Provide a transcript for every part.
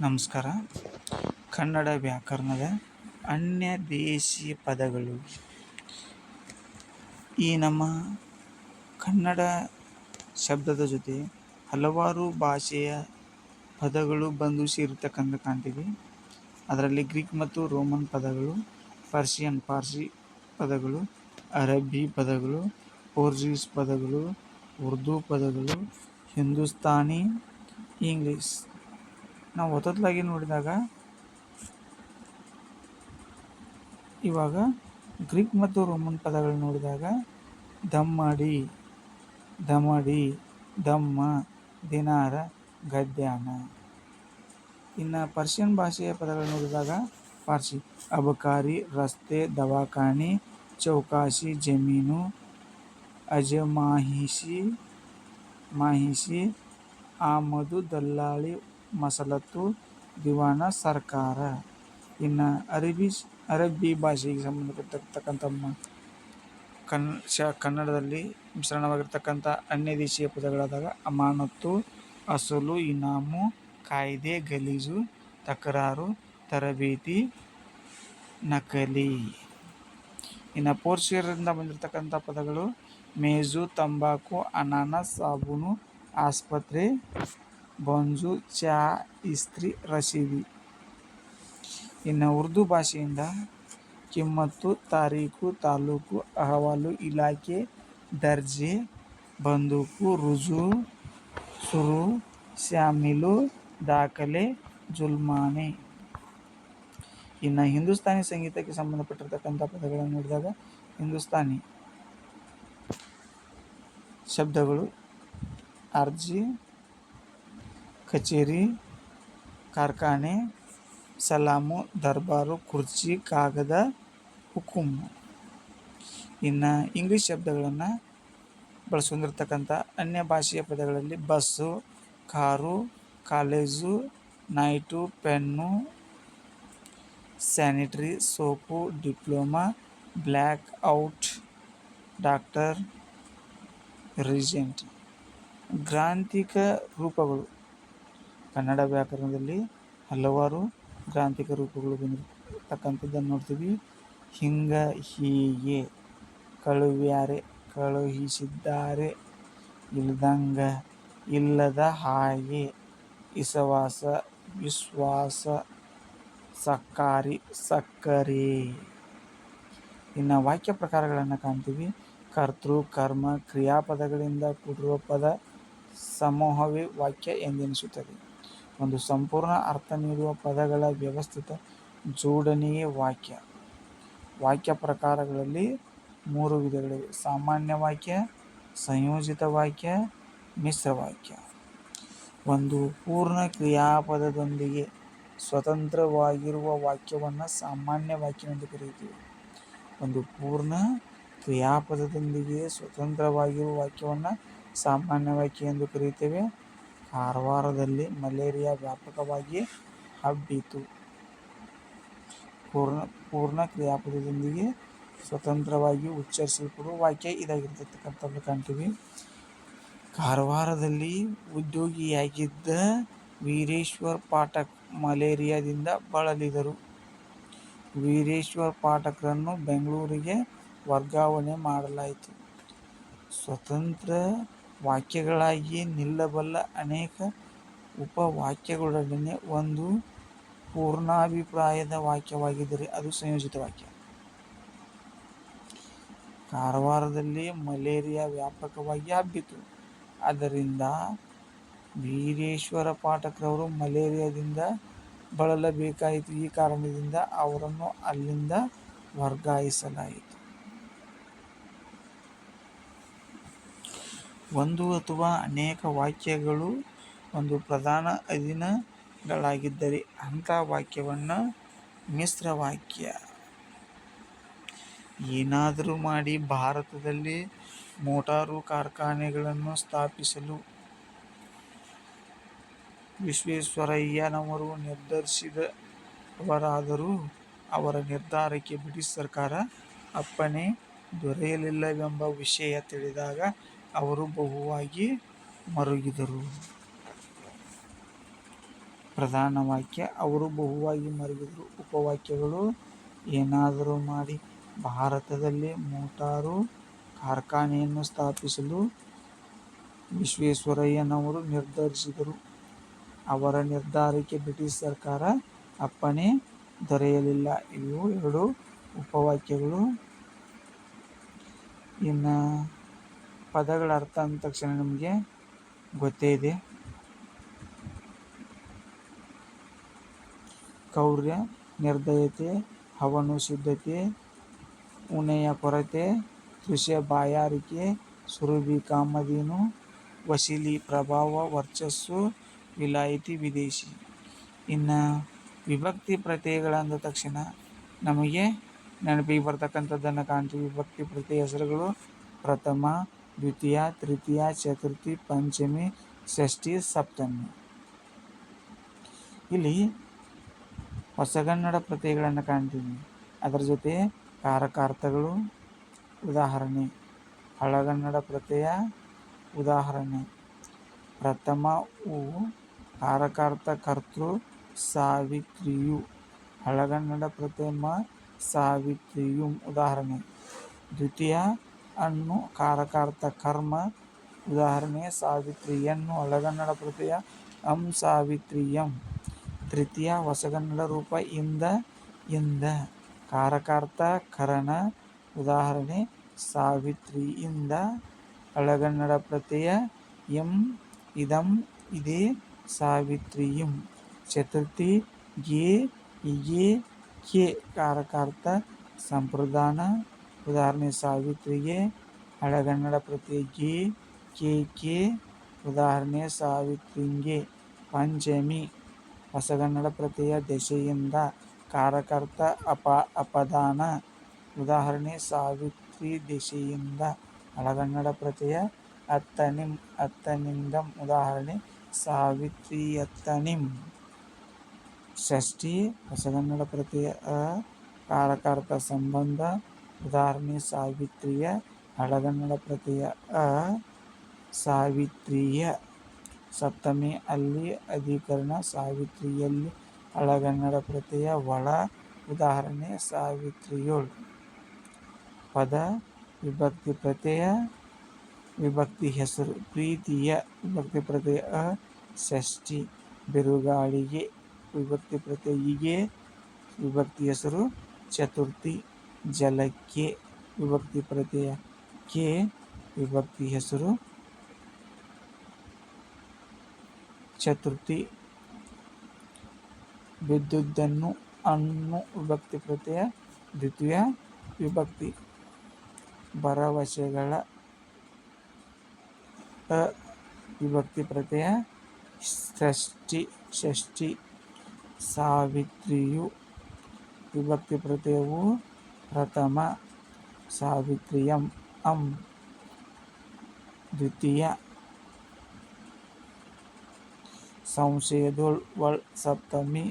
ನಮಸ್ಕಾರ. ಕನ್ನಡ ವ್ಯಾಕರಣದ ಅನ್ಯ ದೇಶೀಯ ಪದಗಳು. ಈ ನಮ್ಮ ಕನ್ನಡ ಶಬ್ದದ ಜೊತೆ ಹಲವಾರು ಭಾಷೆಯ ಪದಗಳು ಬಂದು ಸೇರಿರ್ತಕ್ಕಂಥ ಕಾಣ್ತೀವಿ ಅದರಲ್ಲಿ ಗ್ರೀಕ್ ಮತ್ತು ರೋಮನ್ ಪದಗಳು ಪರ್ಷಿಯನ್ ಪಾರ್ಸಿ ಪದಗಳು, ಅರಬ್ಬಿ ಪದಗಳು, ಪೋರ್ಚುಗೀಸ್ ಪದಗಳು, ಉರ್ದು ಪದಗಳು, ಹಿಂದೂಸ್ತಾನಿ, ಇಂಗ್ಲೀಷ್ ನಾವು ಹೊತ್ತೊತ್ತಲಾಗಿ ನೋಡಿದಾಗ ಇವಾಗ ಗ್ರೀಕ್ ಮತ್ತು ರೋಮನ್ ಪದಗಳು ನೋಡಿದಾಗ ದಮ್ಮಡಿ ದಮಡಿ ದಮ್ಮ ದಿನಾರ, ಗದ್ಯಾನ. ಇನ್ನು ಪರ್ಷಿಯನ್ ಭಾಷೆಯ ಪದಗಳು ನೋಡಿದಾಗ ಪಾರ್ಸಿ, ಅಬಕಾರಿ, ರಸ್ತೆ, ದವಾಖಾನೆ ಚೌಕಾಸಿ ಜಮೀನು, ಅಜಮಾಹಿಷಿ, ಮಾಹಿಷಿ, ಆಮದು, ದಲ್ಲಾಳಿ ಮಸಲತ್ತು ದಿವಾನ ಸರ್ಕಾರ. ಇನ್ನು ಅರಬಿ ಅರಬ್ಬಿ ಭಾಷೆಗೆ ಸಂಬಂಧಪಟ್ಟಿರ್ತಕ್ಕಂಥ ಕನ್, ಶ, ಕನ್ನಡದಲ್ಲಿ ಮಿಶ್ರಣವಾಗಿರ್ತಕ್ಕಂಥ ಅನ್ಯ ದೇಶೀಯ ಪದಗಳಾದಾಗ ಅಮಾನತ್ತು, ಅಸಲು, ಇನಾಮು, ಕಾಯ್ದೆ, ಗಲೀಜು, ತಕರಾರು, ತರಬೇತಿ, ನಕಲಿ. ಇನ್ನು ಪೋರ್ಚುಗೀಸರಿಂದ ಬಂದಿರತಕ್ಕಂಥ ಪದಗಳು ಮೇಜು, ತಂಬಾಕು, ಅನಾನಸ್, ಸಾಬೂನು, ಆಸ್ಪತ್ರೆ ಬಂಜು ಚಾ ಇಸ್ತ್ರಿ ರಶೀದಿ. ಇನ್ನು ಉರ್ದು ಭಾಷೆಯಿಂದ ಕಿಮ್ಮತ್ತು, ತಾರೀಕು ತಾಲೂಕು ಅಹವಾಲು ಇಲಾಖೆ ದರ್ಜೆ, ಬಂದೂಕು, ರುಜು, ಸುರು, ಶ್ಯಾಮಿಲು, ದಾಖಲೆ, ಜುಲ್ಮಾನೆ. ಇನ್ನು ಹಿಂದೂಸ್ತಾನಿ ಸಂಗೀತಕ್ಕೆ ಸಂಬಂಧಪಟ್ಟಿರ್ತಕ್ಕಂಥ ಪದಗಳನ್ನು ನೋಡಿದಾಗ ಹಿಂದೂಸ್ತಾನಿ. ಶಬ್ದಗಳು, ಅರ್ಜಿ ಕಚೇರಿ, ಕಾರ್ಖಾನೆ, ಸಲಾಮು, ದರ್ಬಾರು, ಕುರ್ಚಿ, ಕಾಗದ ಹುಕುಮ್ ಇನ್ನು ಇಂಗ್ಲೀಷ್ ಶಬ್ದಗಳನ್ನು ಬಳಸ್ಕೊಂಡಿರ್ತಕ್ಕಂಥ ಅನ್ಯ ಭಾಷೆಯ ಪದಗಳಲ್ಲಿ bus, car, college, night, pen, sanitary, soap, diploma, black out, doctor, regent. ಗ್ರಾಂಥಿಕ ರೂಪಗಳು. ಕನ್ನಡ ವ್ಯಾಕರಣದಲ್ಲಿ ಹಲವಾರು ಗ್ರಾಂಥಿಕ ರೂಪಗಳು ಬಂದಿರತಕ್ಕಂಥದ್ದನ್ನು ನೋಡ್ತೀವಿ. ಹಿಂಗ ಹೀಗೆ ಕಳುವ್ಯಾರೆ, ಕಳುಹಿಸಿದ್ದಾರೆ, ಇಲ್ದಂಗ, ಇಲ್ಲದ ಹಾಗೆ, ಇಸವಾಸ, ವಿಶ್ವಾಸ, ಸಕ್ಕಾರಿ, ಸಕ್ಕರೆ. ಇನ್ನು ವಾಕ್ಯ ಪ್ರಕಾರಗಳನ್ನು ಕಾಣ್ತೀವಿ. ಕರ್ತೃ, ಕರ್ಮ, ಕ್ರಿಯಾಪದಗಳಿಂದ ಕೂಡಿರುವ ಪದ, ಸಮೂಹವೇ ವಾಕ್ಯ ಎಂದೆನಿಸುತ್ತದೆ. ಒಂದು ಸಂಪೂರ್ಣ ಅರ್ಥ ನೀಡುವ ಪದಗಳ ವ್ಯವಸ್ಥಿತ ಜೋಡಣೆಯೇ ವಾಕ್ಯ. ವಾಕ್ಯ ಪ್ರಕಾರಗಳಲ್ಲಿ ಮೂರು ವಿಧಗಳಿವೆ. ಸಾಮಾನ್ಯ ವಾಕ್ಯ, ಸಂಯೋಜಿತ ವಾಕ್ಯ, ಮಿಶ್ರ ವಾಕ್ಯ. ಒಂದು ಪೂರ್ಣ ಕ್ರಿಯಾಪದದೊಂದಿಗೆ ಸ್ವತಂತ್ರವಾಗಿರುವ ವಾಕ್ಯವನ್ನು ಸಾಮಾನ್ಯ ವಾಕ್ಯವೆಂದು ಕರೆಯುತ್ತೇವೆ. ಒಂದು ಪೂರ್ಣ ಕ್ರಿಯಾಪದದೊಂದಿಗೆ ಸ್ವತಂತ್ರವಾಗಿರುವ ವಾಕ್ಯವನ್ನು ಸಾಮಾನ್ಯ ವಾಕ್ಯ ಎಂದು ಕರೆಯುತ್ತೇವೆ. ಕಾರವಾರದಲ್ಲಿ ಮಲೇರಿಯಾ ವ್ಯಾಪಕವಾಗಿ ಹಬ್ಬಿತು. ಪೂರ್ಣ ಪೂರ್ಣ ಕ್ರಿಯಾಪದದೊಂದಿಗೆ ಸ್ವತಂತ್ರವಾಗಿ ಉಚ್ಚರಿಸಲ್ಪಡುವ ವಾಕ್ಯ ಇದಾಗಿರ್ತಕ್ಕಂಥದ್ದು ಕಾಣ್ತೀವಿ. ಕಾರವಾರದಲ್ಲಿ ಉದ್ಯೋಗಿಯಾಗಿದ್ದ ವೀರೇಶ್ವರ್ ಪಾಠಕ್ ಮಲೇರಿಯಾದಿಂದ ಬಳಲಿದರು. ವೀರೇಶ್ವರ್ ಪಾಠಕ್ರನ್ನು ಬೆಂಗಳೂರಿಗೆ ವರ್ಗಾವಣೆ ಮಾಡಲಾಯಿತು. ಸ್ವತಂತ್ರ ವಾಕ್ಯಗಳಾಗಿ ನಿಲ್ಲಬಲ್ಲ ಅನೇಕ ಉಪವಾಕ್ಯಗಳೊಡನೆ ಒಂದು ಪೂರ್ಣಾಭಿಪ್ರಾಯದ ವಾಕ್ಯವಾಗಿದ್ದರೆ ಅದು ಸಂಯೋಜಿತ ವಾಕ್ಯ. ಕಾರವಾರದಲ್ಲಿ ಮಲೇರಿಯಾ ವ್ಯಾಪಕವಾಗಿ ಹಬ್ಬಿತು. ಅದರಿಂದ ವೀರೇಶ್ವರ ಪಾಠಕರವರು ಮಲೇರಿಯಾದಿಂದ ಬಳಲಬೇಕಾಯಿತು. ಈ ಕಾರಣದಿಂದ ಅವರನ್ನು ಅಲ್ಲಿಂದ ವರ್ಗಾಯಿಸಲಾಯಿತು. ಒಂದು ಅಥವಾ ಅನೇಕ ವಾಕ್ಯಗಳು ಒಂದು ಪ್ರಧಾನ ಅಧೀನಗಳಾಗಿದ್ದರೆ ಅಂಥ ವಾಕ್ಯವನ್ನು ಮಿಶ್ರ ವಾಕ್ಯ. ಏನಾದರೂ ಮಾಡಿ ಭಾರತದಲ್ಲಿ ಮೋಟಾರು ಕಾರ್ಖಾನೆಗಳನ್ನು ಸ್ಥಾಪಿಸಲು ವಿಶ್ವೇಶ್ವರಯ್ಯನವರು ನಿರ್ಧರಿಸಿದವರಾದರೂ ಅವರ ನಿರ್ಧಾರಕ್ಕೆ ಬ್ರಿಟಿಷ್ ಸರ್ಕಾರ ಅಪ್ಪಣೆ ದೊರೆಯಲಿಲ್ಲವೆಂಬ ವಿಷಯ ತಿಳಿದಾಗ ಅವರು ಬಹುವಾಗಿ ಮರುಗಿದರು ಪ್ರಧಾನ ವಾಕ್ಯ, ಅವರು ಬಹುವಾಗಿ ಮರುಗಿದರು ಉಪವಾಕ್ಯಗಳು, ಏನಾದರೂ ಮಾಡಿ, ಭಾರತದಲ್ಲಿ ಮೋಟಾರು ಕಾರ್ಖಾನೆಯನ್ನು ಸ್ಥಾಪಿಸಲು ವಿಶ್ವೇಶ್ವರಯ್ಯನವರು ನಿರ್ಧರಿಸಿದರು. ಅವರ ನಿರ್ಧಾರಕ್ಕೆ ಬ್ರಿಟಿಷ್ ಸರ್ಕಾರ ಅಪ್ಪಣೆ ದೊರೆಯಲಿಲ್ಲ. ಇವು ಎರಡು ಉಪವಾಕ್ಯಗಳು. ಇನ್ನು ಪದಗಳ ಅರ್ಥ ಅಂದ ತಕ್ಷಣ ನಮಗೆ ಗೊತ್ತೇ ಇದೆ. ಕೌರ್ಯ ನಿರ್ದಯತೆ, ಹವನು ಸಿದ್ಧತೆ, ಉಣೆಯ ಕೊರತೆ, ಕೃಷಿಯ ಬಾಯಾರಿಕೆ, ಸುರಭಿ ಕಾಮಧೇನು, ವಸೀಲಿ ಪ್ರಭಾವ ವರ್ಚಸ್ಸು, ವಿಲಾಯಿತಿ ವಿದೇಶಿ. ಇನ್ನು ವಿಭಕ್ತಿ ಪ್ರತ್ಯಯಗಳಂದ ತಕ್ಷಣ ನಮಗೆ ನೆನಪಿಗೆ ಬರ್ತಕ್ಕಂಥದ್ದನ್ನು ಕಾಣ್ತೀವಿ. ವಿಭಕ್ತಿ ಪ್ರತ್ಯಯ ಹೆಸರುಗಳು ಪ್ರಥಮ, ದ್ವಿತೀಯ, ತೃತೀಯ, ಚತುರ್ಥಿ, ಪಂಚಮಿ, ಷಷ್ಠಿ, ಸಪ್ತಮಿ. ಇಲ್ಲಿ ಹೊಸಗನ್ನಡ ಪ್ರತ್ಯಯಗಳನ್ನು ಕಾಣ್ತೀವಿ. ಅದರ ಜೊತೆ ಕಾರಕಾರ್ಥಗಳು ಉದಾಹರಣೆ ಹಳಗನ್ನಡ ಪ್ರತ್ಯಯ ಉದಾಹರಣೆ ಪ್ರಥಮ ಉ ಕಾರಕಾರ್ಥ ಕರ್ತೃ ಸಾವಿತ್ರಿಯು ಹಳಗನ್ನಡ ಪ್ರಥಮ ಸಾವಿತ್ರಿಯು ಉದಾಹರಣೆ ದ್ವಿತೀಯ ಅನ್ನು ಕಾರಕಾರ್ಥ ಕರ್ಮ, ಉದಾಹರಣೆ, ಸಾವಿತ್ರಿಯನ್ನು ಹಳಗನ್ನಡ ಪ್ರತ್ಯಯ, ಅಂ ಸಾವಿತ್ರಿಯಂ. ತೃತೀಯ ಹೊಸಗನ್ನಡ ರೂಪ ಇಂದ ಇಂದ. ಕಾರಕಾರ್ಥ ಕರಣ, ಉದಾಹರಣೆ ಸಾವಿತ್ರಿಯಿಂದ ಹಳಗನ್ನಡ ಪ್ರತ್ಯಯ, ಎಂ, ಇದಂ, ಇದೇ, ಸಾವಿತ್ರಿಯಂ. ಚತುರ್ಥಿ ಗೆ ಇಗೆ ಕೆ. ಕಾರಕಾರ್ಥ ಸಂಪ್ರದಾನ. ಉದಾಹರಣೆ ಸಾವಿತ್ರಿಗೆ. ಹಳಗನ್ನಡ ಪ್ರತ್ಯಯ ಗೆ ಕೆ. ಉದಾಹರಣೆ ಸಾವಿತ್ರಿಂಗೆ. ಪಂಚಮಿ. ಹೊಸಗನ್ನಡ ಪ್ರತಿಯ ದೆಸೆಯಿಂದ ಕಾರಕರ್ತ ಅಪ, ಅಪದಾನ. ಉದಾಹರಣೆ ಸಾವಿತ್ರಿ ದೆಸೆಯಿಂದ ಹಳಗನ್ನಡ ಪ್ರತ್ಯಯ ಅತ್ತನಿಂ, ಅತ್ತನಿಂದಂ. ಉದಾಹರಣೆ ಸಾವಿತ್ರಿಯತ್ತನಿಂ ಷಷ್ಠಿ, ಹೊಸಗನ್ನಡ ಪ್ರತಿಯ ಅ ಕಾರಕಾರ್ಥ ಸಂಬಂಧ. ಉದಾಹರಣೆ ಸಾವಿತ್ರಿಯ ಹಳಗನ್ನಡ ಪ್ರತ್ಯಯ ಅ ಸಾವಿತ್ರಿಯ. ಸಪ್ತಮಿ ಅಲ್ಲಿ ಅಧಿಕರಣ ಸಾವಿತ್ರಿಯಲ್ಲಿ ಹಳಗನ್ನಡ ಪ್ರತಿಯ ಒಳ ಉದಾಹರಣೆ ಸಾವಿತ್ರಿಯೋಳ್. ಪದ ವಿಭಕ್ತಿ ಪ್ರತ್ಯಯ ವಿಭಕ್ತಿ ಹೆಸರು ಪ್ರೀತಿಯ ವಿಭಕ್ತಿ ಪ್ರತ್ಯಯ ಷಷ್ಠಿ ಬಿರುಗಾಳಿಗೆ ವಿಭಕ್ತಿ ಪ್ರತ್ಯಯ ಹೀಗೆ ವಿಭಕ್ತಿ ಹೆಸರು ಚತುರ್ಥಿ. ಜಲಕ್ಕೆ ವಿಭಕ್ತಿ ಪ್ರತ್ಯಯ ಕೆ ವಿಭಕ್ತಿ ಹೆಸರು ಚತುರ್ಥಿ. ಬಿದ್ದುದನ್ನು ಅನ್ನು ವಿಭಕ್ತಿ ಪ್ರತ್ಯಯ ದ್ವಿತೀಯ ವಿಭಕ್ತಿ. ಭರವಸೆಗಳ ವಿಭಕ್ತಿ ಪ್ರತ್ಯಯ ಷಷ್ಠಿ ಷಷ್ಠಿ. ಸಾವಿತ್ರಿಯು ವಿಭಕ್ತಿ ಪ್ರತ್ಯಯವು ಪ್ರಥಮ ಸಾವಿತ್ರಿಯಂ ಅಂ ದ್ವಿತೀಯ ಸಂಶಯದೊಳ್ ವಳ್ ಸಪ್ತಮಿ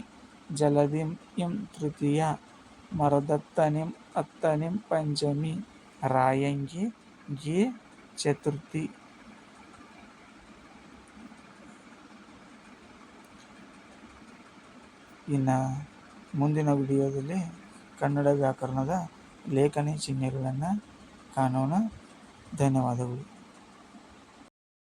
ಜಲದಿಂ ಇಂ ತೃತೀಯ ಮರದತ್ತನಿಂ ಅತ್ತನಿಂ ಪಂಚಮಿ ರಾಯಂಗಿ ಗಿ ಚತುರ್ಥಿ. ಇನ್ನು ಮುಂದಿನ ವಿಡಿಯೋದಲ್ಲಿ ಕನ್ನಡ ವ್ಯಾಕರಣದ ಲೇಖನಿ ಚಿಹ್ನೆಗಳನ್ನು ಕಾಣೋಣ. ಧನ್ಯವಾದಗಳು.